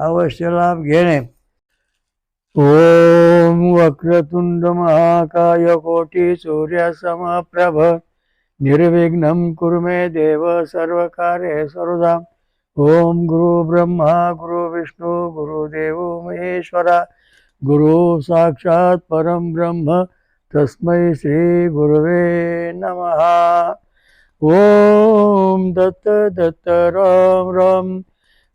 अवश्य लाभ घेणे. ओम वक्रतुंड महाकाय कोटी सूर्यसमप्रभ निर्विघ्नं कुरु मे देव सर्वकार्ये सर्वदा ओम गुरु ब्रह्मा गुरु विष्णू गुरुदेव महेश्वरा. गुरु साक्षात परम ब्रह्म तस्मै श्री गुरुवे नमः. ओम दत्त दत्त राम राम.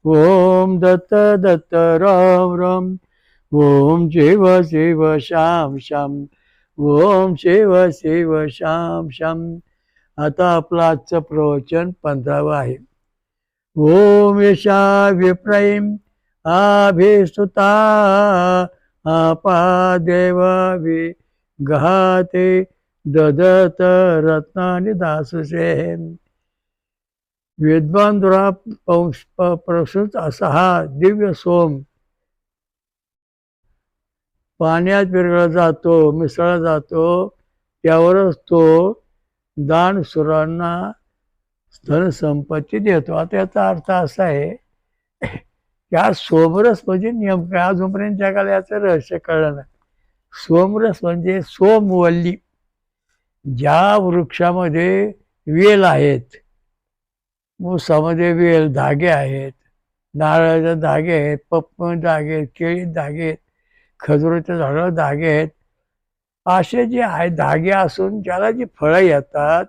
ओम दत्त दत्त राम राम ओम शिव शिव श्याम श्याम ओम शिव शिव श्याम श्याम आता आपलं आजचं प्रवचन पंधरावं आहे. ओम यशा विप्रैम आभिसुता आपा देवा वि गहाते ददत रत्नानि दासुषे विद्वान दुरा पंश प्रसूत असा हा दिव्य सोम. पाण्यात विरघळला जातो मिसळला जातो त्यावरच तो दान सुरांना धनसंपत्ती देतो. आता याचा अर्थ असा आहे की हा सोमरस म्हणजे नेमकं अजूनपर्यंत जगाला याचं रहस्य कळलं नाही. सोमरस म्हणजे सोमवल्ली ज्या वृक्षामध्ये वेल आहेत. ऊसामध्ये धागे आहेत नारळाचे धागे आहेत पप्प धागे आहेत केळी धागे आहेत खजुराच्या झाडावर धागे आहेत. असे जे आहे धागे असून ज्याला जी फळं येतात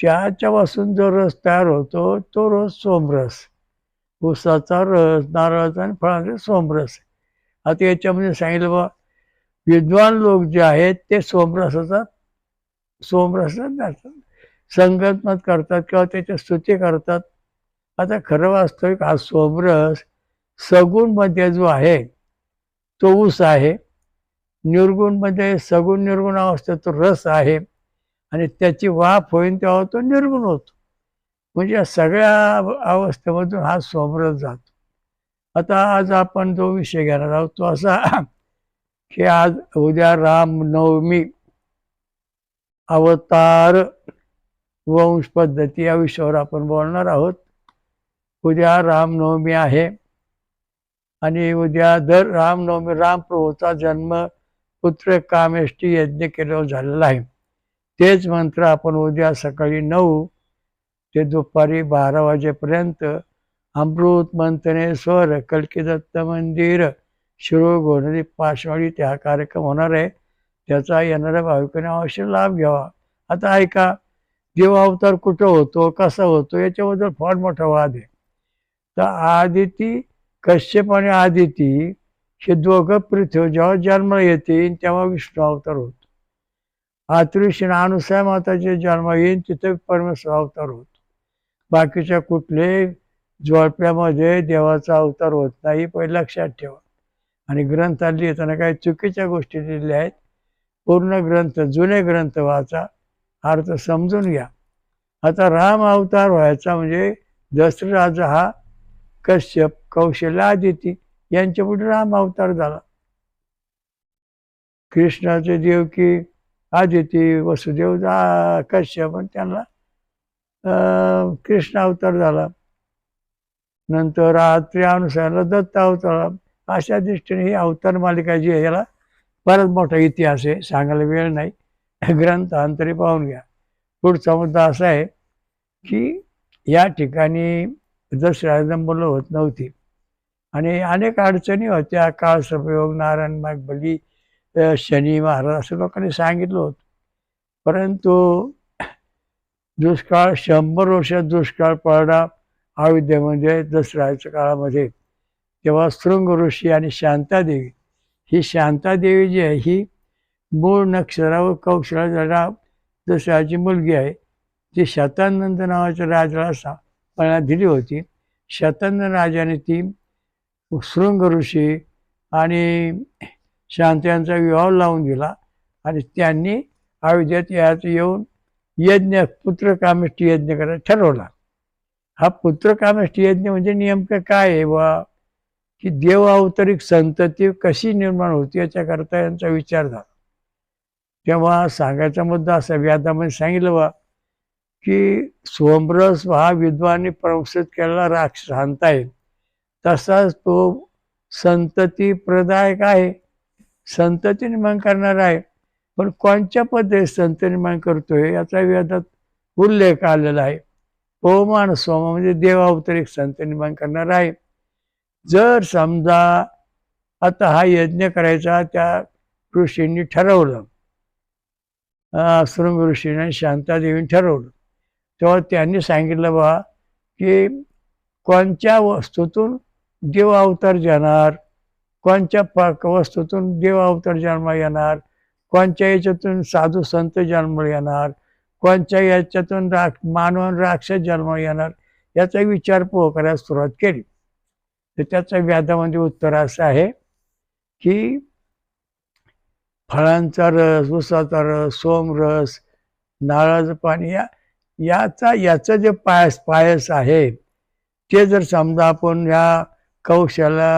त्याच्यापासून जो रस तयार होतो तो रस सोमरस. ऊसाचा रस नारळाचा आणि फळांचा सोमरस. आता याच्यामध्ये सांगितलं बा विद्वान लोक जे आहेत ते सोमरसाचा सोमरस संगतमत करतात किंवा त्याच्या स्तुती करतात. आता खरं वास्तविक हा सोमरस सगुणमध्ये जो आहे तो ऊस आहे. निर्गुणमध्ये सगुण निर्गुण अवस्थेत तो रस आहे आणि त्याची वाफ होईन तेव्हा तो निर्गुण होतो. म्हणजे या सगळ्या अवस्थेमधून हा सोमरस जातो. आता आज आपण जो विषय घेणार आहोत तो असा की आज उद्या रामनवमी अवतार वंश पद्धती या विषयावर आपण बोलणार आहोत. उद्या रामनवमी आहे. आणि उद्या दर रामनवमी रामप्रभूचा जन्म पुत्र कामेष्टी यज्ञ केल्यावर झालेला आहे. तेच मंत्र आपण उद्या सकाळी नऊ ते दुपारी बारा वाजेपर्यंत अमृत मंथने स्वर कलकी दत्त मंदिर शिरो गोनदी पाशवाडी त्या कार्यक्रम होणार आहे. त्याचा येणाऱ्या भाविकांनी अवश्य लाभ घ्यावा. आता ऐका देवावतार कुठं होतो कसा होतो याच्याबद्दल फार मोठा वाद आहे. तर आदिती कश्यप आणि आदिती हे दोघं पृथ्वी जेव्हा जन्म येतील तेव्हा विष्णू अवतार होतो. आतृषी अनुसाय माताचे जन्म येईल तिथे परमेश्वर अवतार होतो. बाकीच्या कुठले जोडप्यामध्ये देवाचा अवतार होत नाही पहिले लक्षात ठेवा. आणि ग्रंथात लिहिताना काही चुकीच्या गोष्टी लिहिल्या आहेत. पूर्ण ग्रंथ जुने ग्रंथ वाचा. अर्थ समजून घ्या. आता राम अवतार व्हायचा म्हणजे दसराजा राजा हा कश्यप कौशल्य आदिती यांच्या पुढे राम अवतार झाला. कृष्णाचे देवकी आदिती वसुदेव कश्यप आणि त्यांना अं, कृष्ण अवतार झाला. नंतर रात्री अनुसारला दत्त अवतार अशा दृष्टीने ही अवतार मालिका जी आहे याला बराच मोठा इतिहास आहे सांगायला वेळ नाही. ग्रंथांतरी पाहून घ्या. पुढचा मुद्दा असा आहे की या ठिकाणी जस मुलं होत नव्हती. आणि अनेक अडचणी होत्या. काळ सपयोग नारायण माग बली शनी महाराज असं लोकांनी सांगितलं होतं. परंतु दुष्काळ शंभर वर्षात दुष्काळ पडला अयोध्येमध्ये दसऱ्याच्या काळामध्ये. तेव्हा शृंग ऋषी आणि शांतादेवी. ही शांतादेवी जी आहे ही मूळ नक्षरावर कौशला जरा दसऱ्याची मुलगी आहे ती शतानंद नावाच्या राजाला सा पळा दिली होती. शतानंद राजाने ती शृंग ऋषी आणि शांत यांचा विवाह लावून दिला आणि त्यांनी अयोध्येत यात येऊन यज्ञ पुत्रकामेष्टी यज्ञ करायला ठरवला. हा पुत्रकामेष्टी यज्ञ म्हणजे नेमकं काय आहे बा की देव अवतरिक संतती कशी निर्माण होती याच्याकरता यांचा विचार झाला. तेव्हा सांगायचा मुद्दा असा व्यादामध्ये सांगितलं बा की सोमरस हा विद्वानी प्रवसित केलेला राक्षस हांता येईल तसाच तो संतती प्रदायक आहे. संतती निर्माण करणार आहे. पण कोणत्या पद्धतीने संत निर्माण करतोय याचा वेदात उल्लेख आलेला आहे. ओमान सोम म्हणजे देवावतरिक संत निर्माण करणार आहे. जर समजा आता हा यज्ञ करायचा त्या ऋषींनी ठरवलं शृंग ऋषीने शांतादेवीने ठरवलं. तेव्हा त्यांनी सांगितलं बा की कोणत्या वस्तूतून देव अवतार जाणार? कोणत्या पाक वस्तूतून देव अवतार जन्म येणार? कोणत्या याच्यातून साधू संत जन्म येणार? कोणत्या याच्यातून राक्ष मानव राक्षस जन्म येणार? याचा विचार पोह करायला सुरुवात केली. तर त्याचं व्याधामध्ये उत्तर असं आहे की फळांचा रस उसाचा रस सोमरस नारळाचं पाणी या याचा याचं जे पायस पायस आहे ते जर समजा आपण या कौशाला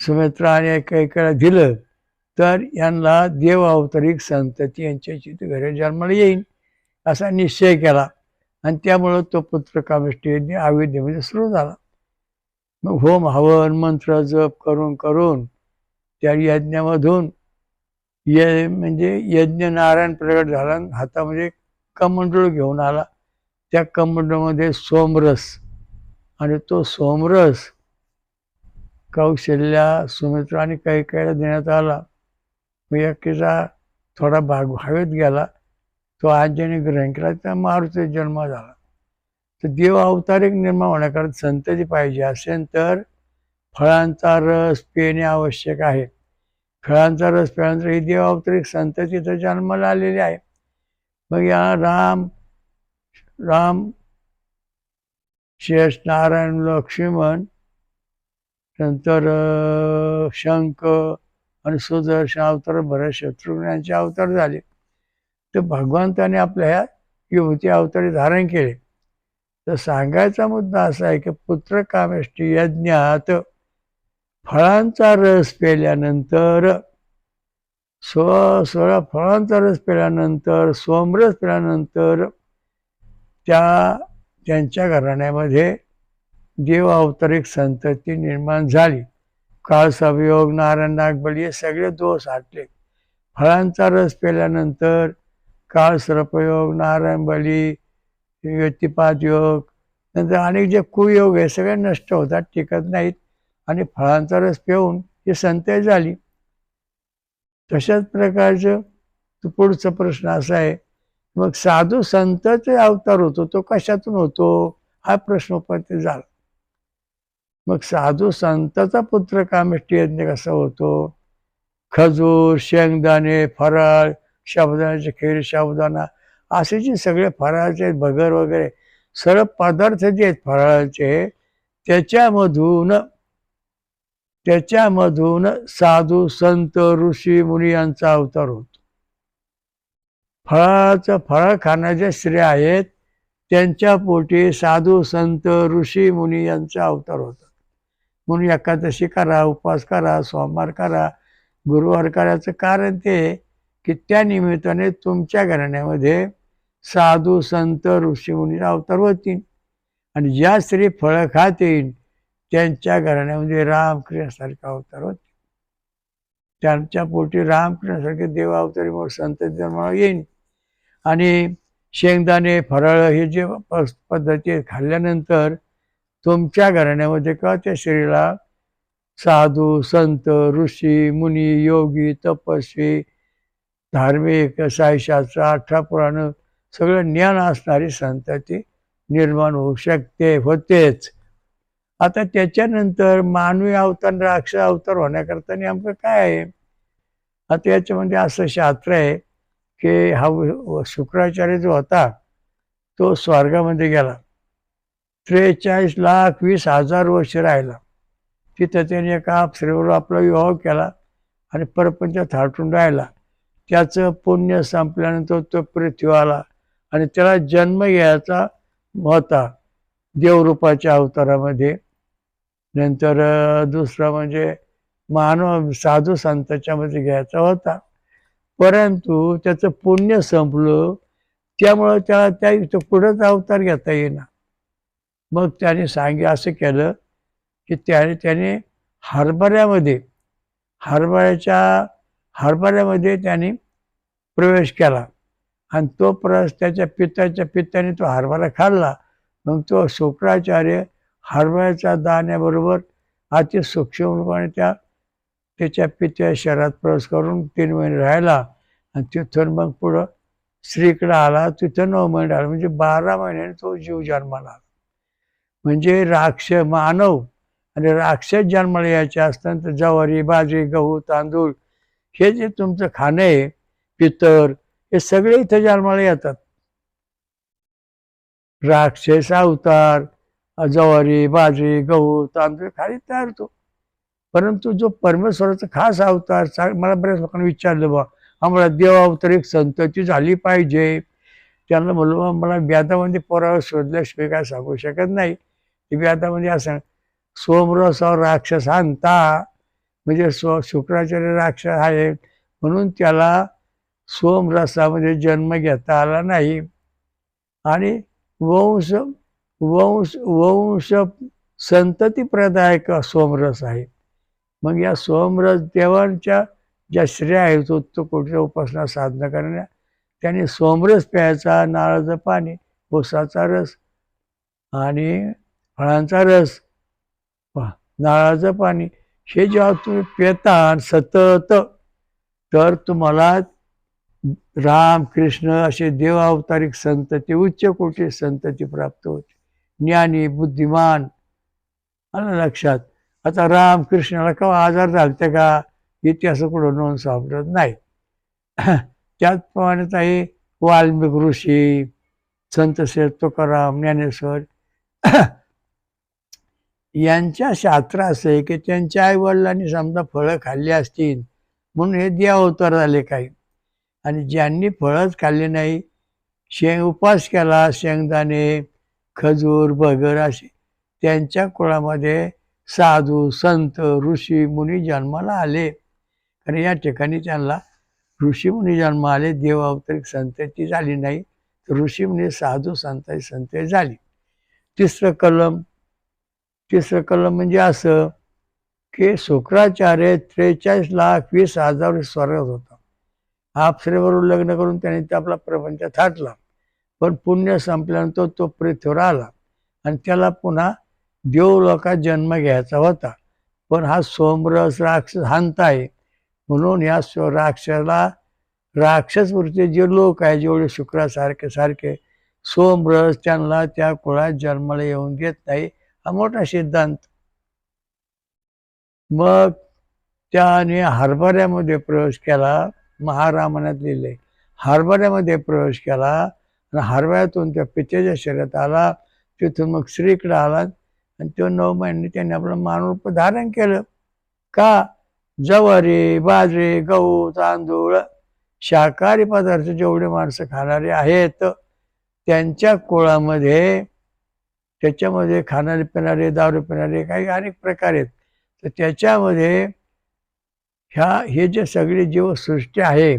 सुमित्रा आणि एकेकाला दिलं तर यांना देव अवतरिक संतती यांच्याची घरी जन्माला येईल असा निश्चय केला. आणि त्यामुळं तो पुत्र कामिष्टी म्हणजे सुरू झाला. मग होम हवन मंत्र जप करून करून त्या यज्ञामधून य म्हणजे यज्ञ नारायण प्रगट झाला हातामध्ये कमंडळ घेऊन आला. त्या कमंडळमध्ये सोमरस आणि तो सोमरस कौशल्या सुमित्र आणि काही काही देण्यात आला. मग एकीचा थोडा भाग हवेत गेला. तो आज्याने ग्रहण केला. त्या मारुती जन्म झाला. तर देव अवतारिक निर्माण होण्याकरता संतती पाहिजे असेल तर फळांचा रस पिणे आवश्यक आहे. फळांचा रस फळांचा ही देवावतरिक संत तिथं जन्माला आलेली आहे मग या राम राम शेष नारायण लक्ष्मण नंतर शंख आणि सुदर्शन अवतार बऱ्याच शत्रुघ्न यांचे अवतार झाले. तर भगवंताने आपल्या ह्या युवती अवतारी धारण केले. तर सांगायचा मुद्दा असा आहे की पुत्र कामेष्टी यज्ञात फळांचा रस पेल्यानंतर स्व सोळा फळांचा रस पेल्यानंतर सोमरस पेल्यानंतर त्या त्यांच्या घराण्यामध्ये देव अवतरिक संतती निर्माण झाली. काळ सवयोग नारायण नागबळी हे सगळे दोष हटले फळांचा रस पेल्यानंतर काळ सर्पयोग नारायण बली व्यक्तिपात योग नंतर अनेक जे कुयोग हे सगळे नष्ट होतात टिकत नाहीत. आणि फळांचा रस पिऊन ही संतय झाली. तशाच प्रकारचं पुढचा प्रश्न असा आहे मग साधू संतचे अवतार होतो तो कशातून होतो? हा प्रश्न उपस्थित झाला. मग साधू संताचा पुत्र कामेष्टी यज्ञ कसा होतो? खजूर शेंगदाणे फराळ शाबुदाण्याचे खीर शाबुदाना असे जे सगळे फराळाचे भगर वगैरे सर्व पदार्थ जे आहेत फराळाचे त्याच्यामधून त्याच्यामधून साधू संत ऋषी मुनी यांचा अवतार होतो. फळाचं फळ खाण्याचे स्त्रिया आहेत त्यांच्या पोटी साधू संत ऋषी मुनी यांचा अवतार होतात म्हणून एकादशी करा उपवास करा सोमवार करा गुरुवार करायचं कारण ते की त्या निमित्ताने तुमच्या घराण्यामध्ये साधू संत ऋषीमुनी अवतार होतील. आणि ज्या स्त्री फळं खातील त्यांच्या घराण्यामध्ये म्हणजे रामकृष्णासारखा अवतार होते. त्यांच्या पोटी रामकृष्णासारखे देव अवतारी मग संत जन्माला येईल आणि शेंगदाणे फराळ हे जे पद्धती खाल्ल्यानंतर तुमच्या घराण्यामध्ये का त्या शरीराला साधू संत ऋषी मुनी योगी तपस्वी धार्मिक सायशास्त्र अठरा पुराणं सगळं ज्ञान असणारी संतती निर्माण होऊ शकते होतेच. आता त्याच्यानंतर मानवी अवतार राक्ष अवतार होण्याकरता नेमकं काय आहे? आता याच्यामध्ये असं शास्त्र आहे की हा शुक्राचार्य जो होता तो स्वर्गामध्ये गेला. त्रेचाळीस लाख वीस हजार वर्ष राहिला. तिथं त्याने एका अप्सरेवर आपला विवाह केला आणि परपंच थाटून राहिला. त्याचं पुण्य संपल्यानंतर तो पृथ्वी आला आणि त्याला जन्म घ्यायचा होता देवरूपाच्या अवतारामध्ये. नंतर दुसरं म्हणजे मानव साधू संताच्यामध्ये घ्यायचा होता. परंतु त्याचं पुण्य संपलं त्यामुळं त्याला त्या इथं पुढंच अवतार घेता येईना. मग त्याने सांगे असं केलं की त्याने त्याने हरभऱ्यामध्ये हरभऱ्याच्या हरभऱ्यामध्ये त्याने प्रवेश केला. आणि तो प्रवेश त्याच्या पित्याच्या पित्याने तो हरभरा खाल्ला. मग तो शुक्राचार्य हरभऱ्याच्या दाण्याबरोबर अति सूक्ष्मपणे त्या त्याच्या पित्या शहरात प्रवेश करून तीन महिने राहिला. आणि तिथून मग पुढं स्त्रीकडे आला. तिथं नऊ महिने आला म्हणजे बारा महिन्याने तो जीव जन्माला आला. म्हणजे राक्ष मानव आणि राक्षस जन्माला यायचे असताना तर ज्वारी बाजरी गहू तांदूळ हे जे तुमचं खाणं आहे पितर हे सगळे इथं जन्माला येतात. राक्षस अवतार ज्वारी बाजरी गहू तांदूळ खाली तयार होतो. परंतु जो परमेश्वराचा खास अवतार मला बऱ्याच लोकांनी विचारलं बा आम्हाला देव अवतार एक संतती झाली पाहिजे. त्यांना म्हणलं मला व्याधामध्ये पोरावर शोधल्याशिवाय काय सांगू शकत नाही. ते व्याधामध्ये असं सोमरसावर राक्षस आणता म्हणजे स्व शुक्राचार्य राक्षस आहे म्हणून त्याला सोमरसामध्ये जन्म घेता आला नाही. आणि वंश वंश वंश संतती प्रदायक सोमरस आहे मग या सोमरस देवांच्या ज्या श्रेया आहेत उत्तकोटीच्या उपासना साधना करण्या त्यांनी सोमरस प्यायचा नारळाचं पाणी ऊसाचा रस आणि फळांचा रस नारळाचं पाणी. हे जेव्हा तुम्ही पिता सतत तर तुम्हाला राम कृष्ण असे देवावतारिक संतती उच्च कोटी संतती प्राप्त होते. ज्ञानी बुद्धिमान. आलं लक्षात. आता राम कृष्णाला केव्हा आजार झालते का? इतिहास कुठं नोंद सापडत नाही. त्याचप्रमाणे ताई वाल्मिक ऋषी संत श्री तुकाराम ज्ञानेश्वर यांच्या शास्त्र असं आहे की त्यांच्या आई वडिलांनी समजा फळं खाल्ली असतील म्हणून हे देव अवतार झाले काही. आणि ज्यांनी फळंच खाल्ली नाही शेंग उपास केला शेंगदाणे खजूर भगर असे त्यांच्या कुळामध्ये साधू संत ऋषी मुनी जन्माला आले. कारण या ठिकाणी त्यांना ऋषी मुनी जन्म आले. देवावतरिक संतती झाली नाही. तर ऋषी मुनी साधू संताची संत झाली. तिसरं कलम तिसरं कलम म्हणजे असं की शुक्राचार्य त्रेचाळीस लाख वीस हजार स्वर्गात होता. अप्सरेबरोबर लग्न करून त्याने ते आपला प्रपंच थाटला. पण पुण्य संपल्यानंतर तो पृथ्वीवर आला. आणि त्याला पुन्हा देवलोकात जन्म घ्यायचा होता. पण हा सोमरस राक्षस हांत आहे. म्हणून या स्व- राक्षसाला राक्षस वृत्ती जे लोक आहे जेवढे शुक्रासारखे सारखे सोमरस त्यांना त्या कुळात जन्माला येऊन देत नाही. हा मोठा सिद्धांत. मग त्याने हरभऱ्यामध्ये प्रवेश केला. महारामाण्यात लिहिले हरभऱ्यामध्ये प्रवेश केला. आणि हरभऱ्यातून त्या पित्याच्या शरीरात आला तिथून मग स्त्रीकडे आला आणि तो नऊ महिने त्यांनी आपलं मानरूप धारण केलं. का? जवारी बाजरी गहू तांदूळ शाकाहारी पदार्थ जेवढे माणसं खाणारे आहेत त्यांच्या कुळामध्ये त्याच्यामध्ये खाणारे पिणारे दारू पिणारे काही अनेक प्रकार आहेत. तर त्याच्यामध्ये ह्या हे जे सगळी जीवसृष्टी आहे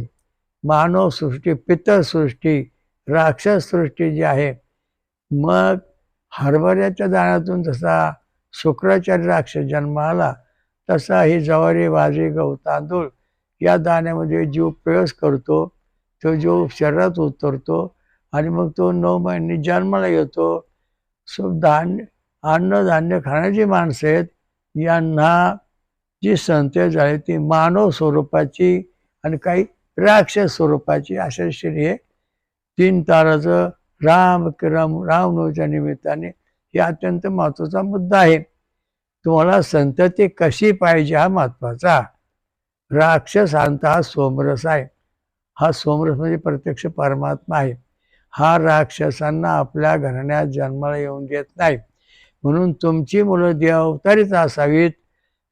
मानव सृष्टी पितर राक्षस सृष्टी जी आहे मग हरभऱ्याच्या दाण्यातून जसा शुक्राचार्य राक्षस जन्म आला तसा ही ज्वारी बाजरी गहू तांदूळ या दाण्यामध्ये जीव प्रवेश करतो. तो जीव शरीरात उतरतो आणि मग तो नऊ महिने जन्माला येतो. सो धान्य अन्नधान्य खाण्याची माणसं आहेत यांना जी संत झाली ती मानव स्वरूपाची आणि काही राक्षस स्वरूपाची अशा श्री हे तीन ताराचं राम राम रामनवच्या निमित्ताने हे अत्यंत महत्त्वाचा मुद्दा आहे. तुम्हाला संतती कशी पाहिजे हा महत्त्वाचा राक्षसांत हा सोमरस आहे. हा सोमरस म्हणजे प्रत्यक्ष परमात्मा आहे. हा राक्षसांना आपल्या घराण्यात जन्माला येऊन देत नाही. म्हणून तुमची मुलं देव अवतारीच असावीत.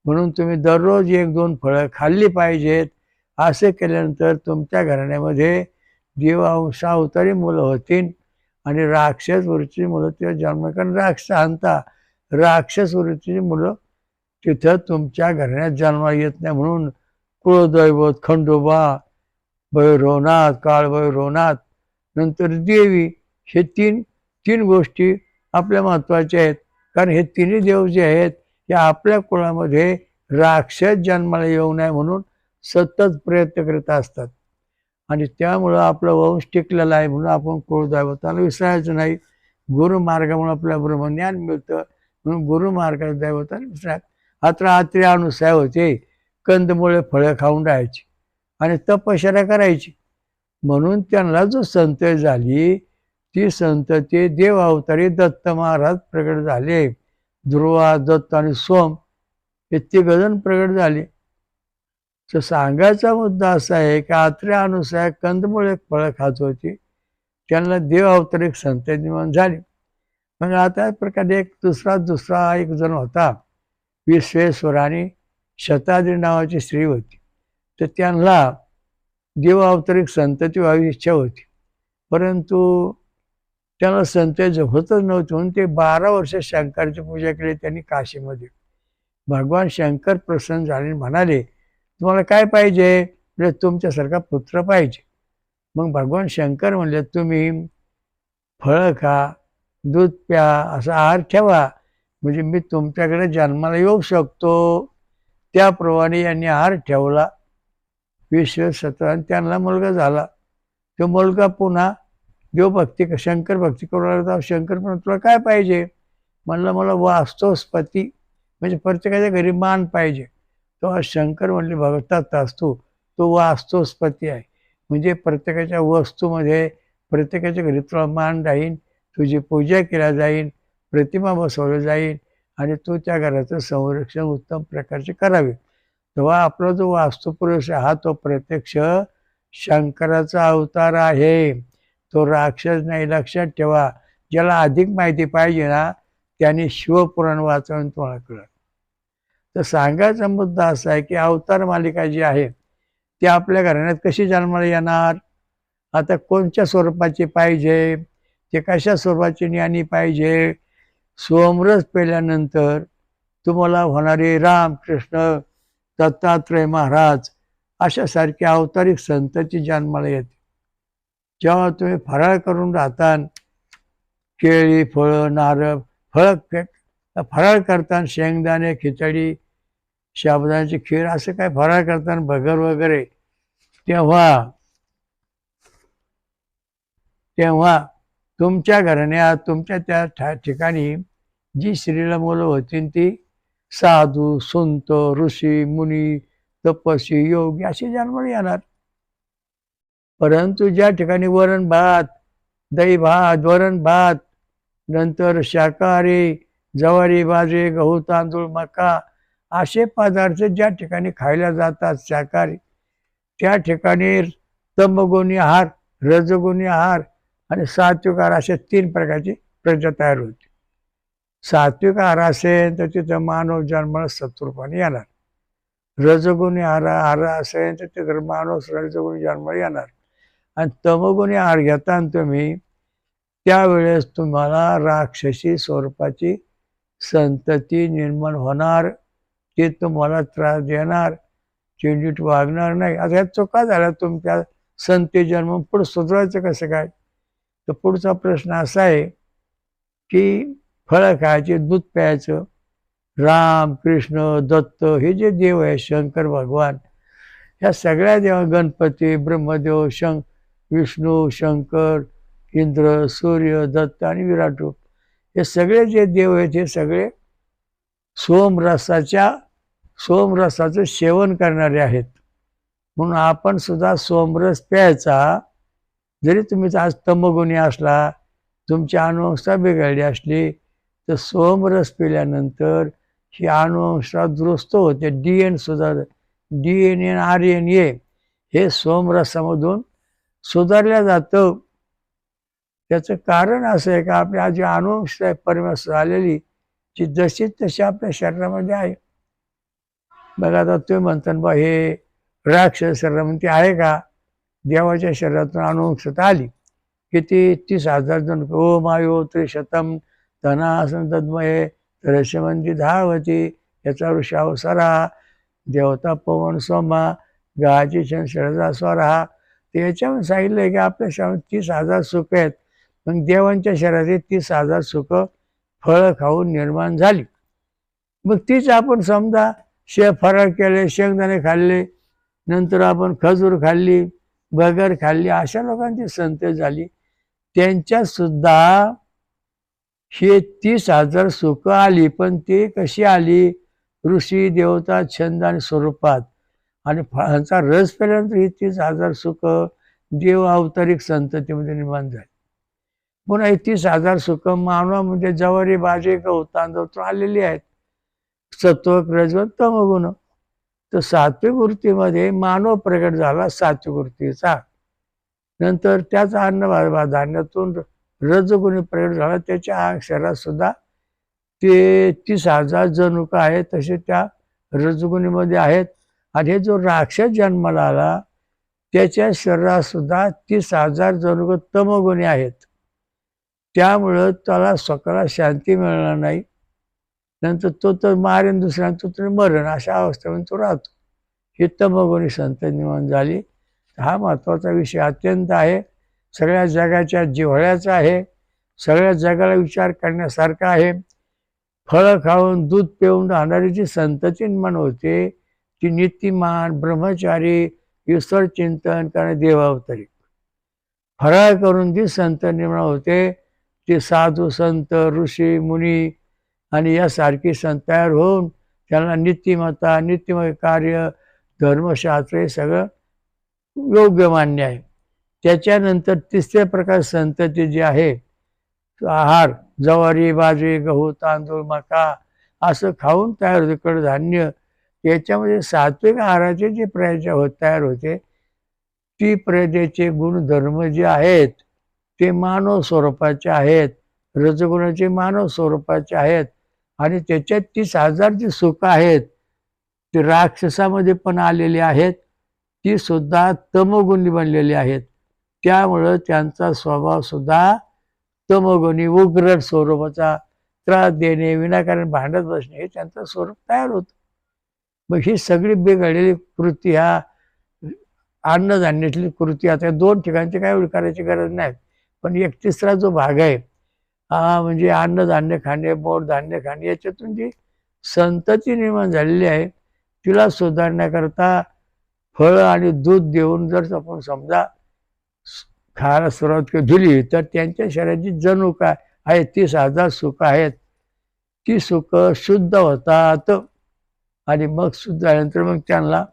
म्हणून तुम्ही दररोज एक दोन फळं खाल्ली पाहिजेत. असे केल्यानंतर तुमच्या घराण्यामध्ये जीवांशावतारी मुलं होतीन. आणि राक्षस वृत्तीची मुलं तिथं जन्म कारण राक्षस आणता राक्षस वृत्तीची मुलं तिथं तुमच्या घराण्यात जन्मा येत नाही म्हणून कुळदैवत खंडोबा भैरवनाथ काळभैरवनाथ नंतर देवी हे तीन तीन गोष्टी आपल्या महत्त्वाच्या आहेत. कारण हे तिन्ही देव जे आहेत हे आपल्या कुळामध्ये राक्षस जन्माला येऊ नये म्हणून सतत प्रयत्न करत असतात. आणि त्यामुळं आपलं वंश टिकलेला आहे म्हणून आपण कुळदैवताला विसरायचं नाही. गुरुमार्गामुळे आपल्याला ब्रह्मज्ञान मिळतं म्हणून गुरुमार्गात दैवताला विसराय आता रात्री अनुसाय होते. कंदमुळे फळं खाऊन राहायची आणि तपश्चर्या करायची. म्हणून त्यांना जो संत झाली ती संतती देव अवतारी दत्त महाराज प्रगट झाले. ध्रुवा दत्त आणि सोम हे तिघजण प्रगट झाले. तर सांगायचा मुद्दा असा आहे की आत्र्या अनुसार कंदमुळे फळं खात होती. त्यांना देव अवतरिक संत निर्माण झाली. मग आता प्रकारे एक दुसरा दुसरा एक जण होता विश्वेश्वराने शताद्री नावाची स्त्री होती. तर त्यांना देव अवतरिक संतती व्हावी इच्छा होती. परंतु त्यांना संतती होतच नव्हती म्हणून ते बारा वर्ष शंकराची पूजा केली त्यांनी काशीमध्ये. भगवान शंकर प्रसन्न झाले म्हणाले तुम्हाला काय पाहिजे? म्हणजे तुमच्यासारखा पुत्र पाहिजे. मग भगवान शंकर म्हणले तुम्ही फळं खा दूध प्या असा आहार ठेवा. म्हणजे मी तुमच्याकडे जन्माला येऊ शकतो. त्याप्रमाणे यांनी आहार ठेवला. विश्व सतरा आणि त्यांना मुलगा झाला. तो मुलगा पुन्हा देवभक्ती शंकर भक्ती करू लागला शंकर पण तुला काय पाहिजे? म्हणलं मला वास्तवस्पती म्हणजे प्रत्येकाच्या घरी मान पाहिजे. तो शंकर म्हणले भगवतात असतो तो वास्तवस्पती आहे. म्हणजे प्रत्येकाच्या वस्तूमध्ये प्रत्येकाच्या घरी तुला मान राहीन तुझी पूजा केल्या जाईल प्रतिमा बसवलं जाईल आणि तू त्या घराचं संरक्षण उत्तम प्रकारचे करावे. तेव्हा आपला जो वास्तुपुरुष हा तो प्रत्यक्ष शंकराचा अवतार आहे. तो राक्षस नाही लक्षात ठेवा. ज्याला अधिक माहिती पाहिजे ना त्याने शिवपुराण वाचून तुम्हाला कळत तर सांगायचा मुद्दा असा आहे की अवतार मालिका जी आहे ती आपल्या घराण्यात कशी जन्माला येणार? आता कोणत्या स्वरूपाची पाहिजे? ते कशा स्वरूपाची ज्ञानी पाहिजे? सोमरस पेल्यानंतर तुम्हाला होणारे राम कृष्ण दत्तात्रय महाराज अशासारखे अवतारिक संतची जन्माला येते. जेव्हा तुम्ही फराळ करून राहता केळी फळं नारळ फळं फराळ करताना शेंगदाणे खिचडी शाबुदाण्याची खीर असं काय फराळ करताना भगर वगैरे. तेव्हा तेव्हा तुमच्या घराण्यात तुमच्या त्या ठिकाणी जी स्त्रीला मुलं होती ती साधू संत ऋषी मुनी तपस्वी योगी असे जन्माला येणार. परंतु ज्या ठिकाणी वरण भात दही भात वरण भात नंतर शाकाहारी ज्वारी बाजरी गहू तांदूळ मका असे पदार्थ ज्या ठिकाणी खायला जातात शाकाहारी त्या ठिकाणी तंबगुणी आहार रजगुणी आहार आणि सात्विक आहार अशा तीन प्रकारची प्रजा तयार होते. सात्विक आहार असेल तर तिथं मानव जन्माला सत्वरूपाने येणार. रजगुणी आहार आहार असेल तर तिथं मानव रजगुणी जन्माला येणार. आणि तमगुणी आहार घेताना तुम्ही त्यावेळेस तुम्हाला राक्षसी स्वरूपाची संतती निर्माण होणार ते तुम्हाला त्रास देणार चिंडीट वागणार नाही. आता ह्या चुका झाल्या तुमच्या संते जन्म पुढे सुधारायचं कसं काय? तर पुढचा प्रश्न असा आहे की फळं खायचे दूध प्यायचं राम कृष्ण दत्त हे जे देव आहे शंकर भगवान ह्या सगळ्या देवा गणपती ब्रह्मदेव शंक विष्णू शंकर इंद्र सूर्य दत्त आणि विराट रूप. हे सगळे जे देव आहेत हे सगळे सोमरसाच्या सोमरसाचं सेवन करणारे आहेत. म्हणून आपण सुद्धा सोमरस प्यायचा. जरी तुम्ही आज तंबगुणी असला तुमची अनुवंशता बिघडली असली तर सोमरस पिल्यानंतर ही अनुवंशता दुरुस्त होते. डी एन सुद्धा D N N R N A हे सोमरसामधून सुधारल्या जातं. त्याचं कारण असं आहे का आपल्या जी अनुवंश आहे परमेश्वर आलेली जी जशी तशी आपल्या शरीरामध्ये आहे. बघा आता तुम्ही म्हणता बा हे राक्षस शरीरामध्ये आहे का? देवाच्या शरीरातून अनुवंशता आली. किती? तीस हजार जण. ओ मायो त्रिशतम धनासन तद्मये रशमंती धावती याचा ऋषाव सरा देवता पवन सोमा गाची छान शरदा स्वरा. ते याच्यामध्ये सांगितलं की आपल्या शाळेत तीस हजार सुख आहेत. मग देवांच्या शरीरात तीस हजार सुख फळं खाऊन निर्माण झाली. मग तीच आपण समजा शे फराळ केले शेंगदाणे खाल्ले नंतर आपण खजूर खाल्ली बगर खाल्ली अशा लोकांची संत झाली. त्यांच्यात सुद्धा हे तीस हजार सुख आली पण ते कशी आली? ऋषी देवता छंद आणि स्वरूपात. आणि फळांचा रस पेल्यानंतर ही तीस हजार सुख देव अवतारिक संततीमध्ये निर्माण झाली. पुन्हा ही तीस हजार सुख मानवामध्ये म्हणजे जवारी बाजे गवतांदवतो आलेली आहेत. सत्व रजवन तमगुण. तर सात्विक वृत्तीमध्ये मानव प्रगट झाला सात्विक वृत्तीचा. नंतर त्याचा अन्न धान्यातून रजगुणी प्रगट झाला. त्याच्या शरीरात सुद्धा ते तीस हजार जनुक आहेत तसे त्या रजगुणीमध्ये आहेत. आणि हे जो राक्षस जन्माला आला त्याच्या शरीरात सुद्धा तीस हजार जनुक तमगुणी आहेत. त्यामुळं त्याला स्वतःला शांती मिळणार नाही. नंतर तो तर मारेन दुसऱ्या तो तरी मरण अशा अवस्थेमध्ये तो राहतो. ही तमगुणी संत निर्माण झाली. हा महत्त्वाचा विषय अत्यंत आहे. सगळ्या जगाच्या जिव्हाळ्याचा आहे. सगळ्या जगाला विचार करण्यासारखा आहे. फळं खाऊन दूध पिऊन राहणारी जी संतती निर्माण होते ती नीतिमान ब्रह्मचारी ईश्वर चिंतन करणे देवावतरी. फराळ करून जी संत निर्माण होते ते साधू संत ऋषी मुनी आणि यासारखी संत तयार होऊन त्यांना नीतिमत्ता नीतिमय कार्य धर्मशास्त्र हे सगळं योग्य मान्य आहे. त्याच्यानंतर तिसऱ्या प्रकार संतती जी आहे आहार ज्वारी बाजरी गहू तांदूळ मका असं खाऊन तयार होते. कडधान्य याच्यामध्ये सात्विक आहाराचे जे प्रजा होत तयार होते ती प्रजेचे गुणधर्म जे आहेत ते मानव स्वरूपाचे आहेत. रजगुणाचे मानव स्वरूपाचे आहेत. आणि त्याच्यात तीस हजार जी सुख आहेत ती राक्षसामध्ये पण आलेली आहेत. ती सुद्धा तमगुणी बनलेली आहेत. त्यामुळं त्यांचा स्वभाव सुद्धा उग्र स्वरूपाचा त्रास देणे विनाकारण भांडत बसणे हे त्यांचं स्वरूप तयार होतं. मग ही सगळी बिघडलेली कृती ह्या अन्नधान्यातली कृती आता दोन ठिकाणची काय करायची गरज नाही. पण एक तिसरा जो भाग आहे हा म्हणजे अन्नधान्य खाणे बोट धान्य खाणे याच्यातून जी संतती निर्माण झालेली आहे तिला सुधारण्याकरता फळं आणि दूध देऊन जर आपण समजा खायला सुरुवात दिली तर त्यांच्या शरीराची जणू काय आहे तीस हजार सुख आहेत. ती सुख शुद्ध होतात आणि मग शुद्ध झाल्यानंतर मग त्यांना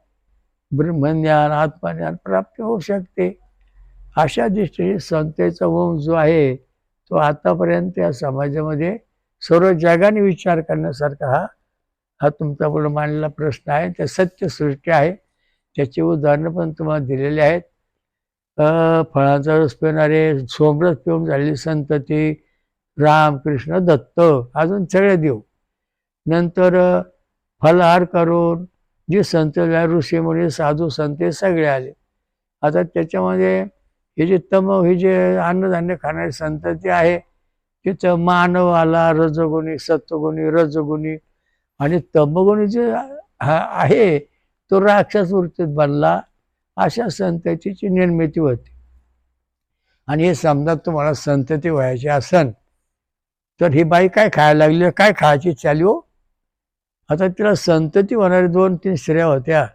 ब्रह्मज्ञान आत्मज्ञान प्राप्त होऊ शकते. अशा दृष्टीने संतेचा वंश जो आहे तो आतापर्यंत या समाजामध्ये सर्व जगाने विचार करण्यासारखा हा हा तुमचा पुढे मांडलेला प्रश्न आहे. त्या सत्यसृष्टी आहे. त्याची उदाहरणं पण तुम्हाला दिलेली आहेत. फळांचा रस पिणारे सोमरस पिऊन झालेली संतती राम कृष्ण दत्त अजून सगळे देव. नंतर फलहार करून जे संत ऋषीमुळे साधू संत सगळे आले. आता त्याच्यामध्ये हे जे तम हे जे अन्नधान्य खाणारी संतती आहे तिथं मानव आला रजगुणी सत्वगुणी रजगुणी आणि तमगुणी जे आहे तो राक्षस वृत्तीत बनला अशा संततीची निर्मिती होती. आणि हे समजा तुम्हाला संतती व्हायची असन तर ही बाई काय खायला लागली? काय खायची चाली हो? आता तिला संतती होणारी दोन तीन स्त्रिया होत्या.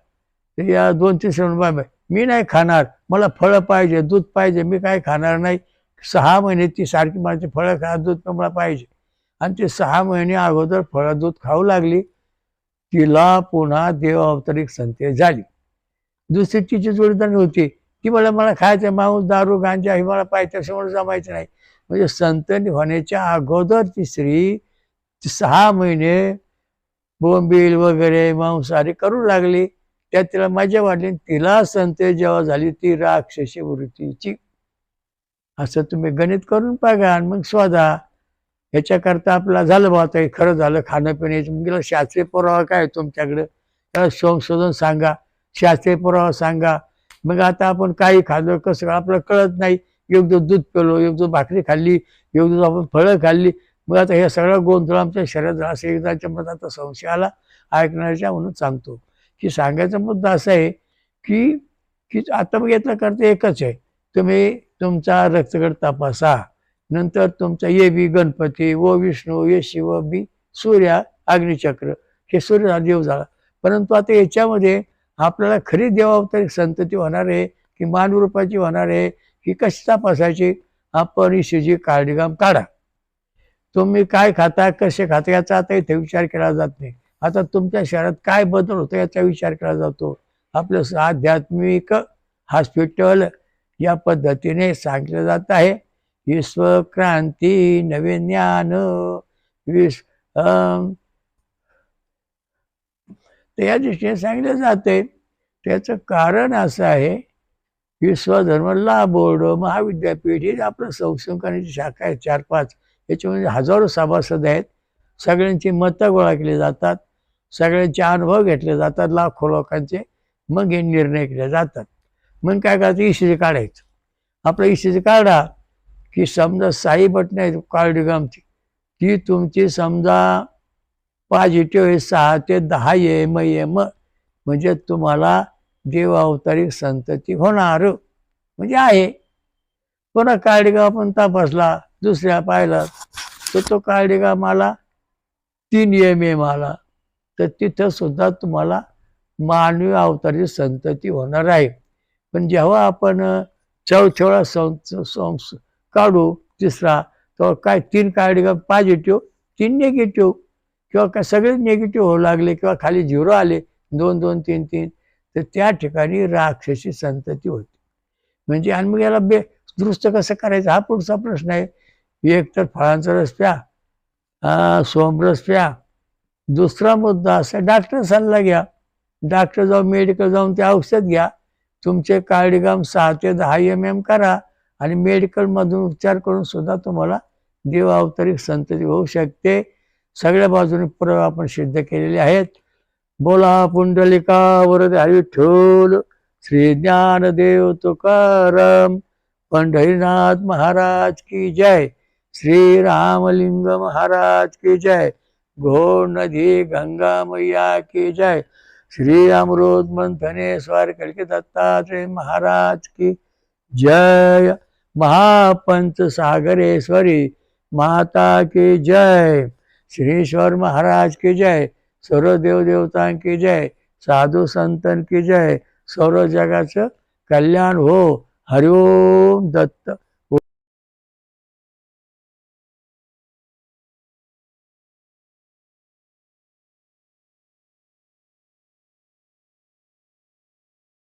या दोन तीन स्त्रिया बाय मी नाही खाणार मला फळं पाहिजे दूध पाहिजे मी काय खाणार नाही. सहा महिने ती सारखी माझी फळं खा दूध मला पाहिजे. आणि ती सहा महिने अगोदर फळं दूध खाऊ लागली तिला पुन्हा देव संते झाली. दुसरी तिची जोडीदार होती. ती मला मला खायचं मांस दारू गांजा हे मला पाहिजे समोर जमायचं नाही. म्हणजे संतनी होण्याच्या अगोदर ती स्त्री सहा महिने बोंबील वगैरे मांसाहारी करू लागली. त्यात तिला मजा वाटली तिला संत जेव्हा झाली ती राक्षसी वृत्तीची. असं तुम्ही गणित करून बघा आणि मग स्वदा ह्याच्याकरता आपला झालं बा आता खरं झालं खाणं पिण्याचं मग शास्त्रीय पुरावा काय तुमच्याकडं? त्याला संशोधन सांगा शास्त्रीय पुरावा सांगा. मग आता आपण काही खाल्लं कसं आपलं कळत नाही. योग्य दूध पिलो योग्य भाकरी खाल्ली योग्य आपण फळं खाल्ली. मग आता हे सगळं गोंधळ आमच्या शरीरात असं एकदाच्या मनात आता संशय आला. ऐकण्याच्या म्हणून सांगतो. की सांगायचा मुद्दा असा आहे की की आता करता एकच आहे. तुम्ही तुमचा रक्तगट तपासा. नंतर तुमचा ये बी गणपती व विष्णू ये शिव बी सूर्या अग्निचक्र हे सूर्य हा देव झाला. परंतु आता याच्यामध्ये आपल्याला खरी देवावतारी संतती होणार आहे की मानवरूपाची होणार आहे ही कशी तपासायची? आपण शिजी काळजीगाम काढा. तुम्ही काय खाता कसे खाता याचा आता इथे विचार केला जात नाही. आता तुमच्या शहरात काय बदल होतो याचा विचार केला जातो? आपलं आध्यात्मिक हॉस्पिटल या पद्धतीने सांगितलं जात आहे. विश्वक्रांती नवे ज्ञान विश्व त्या तर या दृष्टीने सांगितलं जाते त्याचं कारण असं आहे विश्वधर्म बोर्ड महाविद्यापीठ हे आपलं संशोधनाची शाखा आहे चार पाच याच्यामध्ये हजारो सभासद आहेत. सगळ्यांची मतं गोळा केली जातात. सगळ्यांचे अनुभव घेतले जातात लाखो लोकांचे. मग हे निर्णय केले जातात. मग काय करायचं? इशीचे काढायचं आपलं इशीचे काढा की समजा साई बटन आहे कार्डिगामची ती तुमची समजा पॉझिटिव्ह आहे सहा ते दहा एम एम म्हणजे तुम्हाला देव अवतारिक संतती होणार. म्हणजे आहे. पुन्हा कार्डिगा आपण तपासला दुसऱ्या पाहिला तर तो कार्डिगा मला तीन एम एम आला. तर तिथं सुद्धा तुम्हाला मानवी अवतारी संतती होणार आहे. पण जेव्हा आपण चौथेळा संस संस काढू तिसरा तेव्हा काय तीन कार्डिगा पॉझिटिव्ह तीन निगेटिव्ह किंवा काय सगळे निगेटिव्ह होऊ लागले किंवा खाली झिरो आले दोन दोन तीन तीन तर त्या ठिकाणी राक्षसी संतती होती. म्हणजे आणि मग याला बे दुरुस्त कसं करायचं? हा पुढचा प्रश्न आहे. एक तर फळांचा रस प्या सोमरस प्या दुसरा मुद्दा असा डॉक्टर सल्ला घ्या. डॉक्टर जाऊन मेडिकल जाऊन ते औषध घ्या. तुमचे कार्डिगाम सहा ते दहा एम एम करा आणि मेडिकलमधून उपचार करून सुद्धा तुम्हाला देवावतरिक संतती होऊ शकते. सगळ्या बाजूने पुरावे आपण सिद्ध केलेले आहेत. बोला पुंडलिका वरद विठ्ठल श्री ज्ञानदेव तुकाराम पंढरीनाथ महाराज की जय. श्री रामलिंग महाराज की जय. गो नदी गंगा मैया की जय। श्री अमृत मंथने स्वार कड़के दत्तात्रेय महाराज की जय। महापंच सागरेश्वरी माता की जय। श्रीश्वर महाराज की जय। सर्व देवदेवतां की जय। साधू संतन की जय। सर्व जगाचं कल्याण हो। हरिओम दत्त।